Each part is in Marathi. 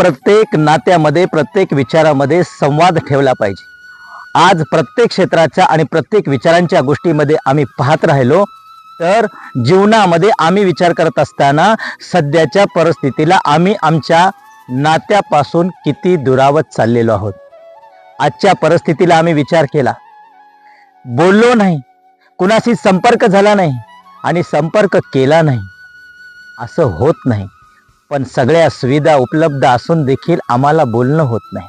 प्रत्येक नात्यामध्ये प्रत्येक विचारामध्ये संवाद ठेवला पाहिजे. आज प्रत्येक क्षेत्राच्या आणि प्रत्येक विचारांच्या गोष्टीमध्ये आम्ही पाहत राहिलो तर जीवनामध्ये आम्ही विचार करत असताना सध्याच्या परिस्थितीला आम्ही आमच्या नात्यापासून किती दुरावत चाललेलो आहोत. आजच्या परिस्थितीला आम्ही विचार केला. बोललो नाही. कुणाशी संपर्क झाला नाही आणि संपर्क केला नाही. असं होत नाही. पण सगळ्या सुविधा उपलब्ध असून देखील आम्हाला बोलणं होत नाही.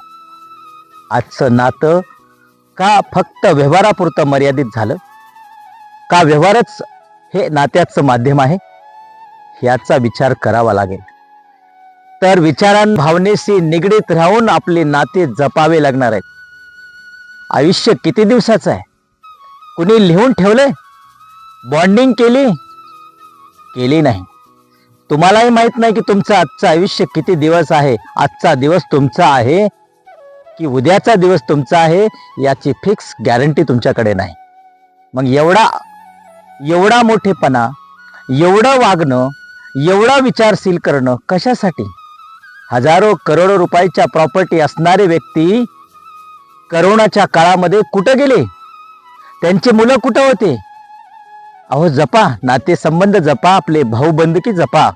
आजचं नातं का फक्त व्यवहारापुरतं मर्यादित झालं? का व्यवहारच हे नात्याचं माध्यम आहे? याचा विचार करावा लागेल. तर विचारां भावनेशी निगडीत राहून आपले नाते जपावे लागणार आहेत. आयुष्य किती दिवसाचं आहे? कुणी लिहून ठेवलंय? बॉन्डिंग केली? केली नाही. तुम्हालाही माहीत नाही की तुमचं आजचं आयुष्य किती दिवस आहे? आजचा दिवस तुमचा आहे की उद्याचा दिवस तुमचा आहे याची फिक्स गॅरंटी तुमच्याकडे नाही. मग एवढा एवढा मोठेपणा एवढं वागणं एवढा विचारशील करणं कशासाठी? हजारो करोडो रुपयाच्या प्रॉपर्टी असणारे व्यक्ती करोनाच्या काळामध्ये कुठं गेले? त्यांचे मुलं कुठं होते? अहो जपा नातेसंबंध जपा आपले भाऊबंदकी जपा.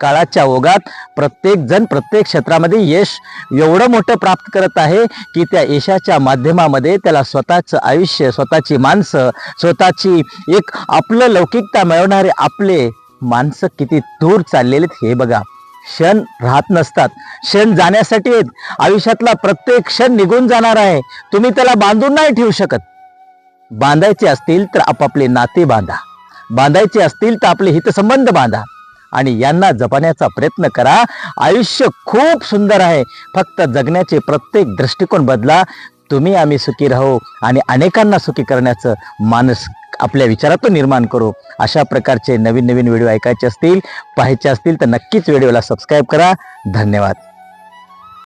काळाच्या ओघात प्रत्येक जण प्रत्येक क्षेत्रामध्ये यश एवढं मोठं प्राप्त करत आहे की त्या यशाच्या माध्यमामध्ये त्याला स्वतःचं आयुष्य स्वतःची माणसं स्वतःची एक आपलं लौकिकता मिळवणारे आपले माणसं किती दूर चाललेले आहेत हे बघा. क्षण राहत नसतात. क्षण जाण्यासाठी आहेत. आयुष्यातला प्रत्येक क्षण निघून जाणार आहे. तुम्ही त्याला बांधून नाही ठेवू शकत. बांधायचे असतील तर आपापले नाते बांधा. बांधायचे असतील तर आपले हितसंबंध बांधा. आणि यांना जपण्याचा प्रयत्न करा. आयुष्य खूप सुंदर आहे. फक्त जगण्याचे प्रत्येक दृष्टिकोन बदला. तुम्ही आम्ही सुखी राहू आणि अनेकांना सुखी करण्याचं मानस आपल्या विचारातून निर्माण करू. अशा प्रकारचे नवीन नवीन व्हिडिओ ऐकायचे असतील पाहायचे असतील तर नक्कीच व्हिडिओला सबस्क्राईब करा. धन्यवाद.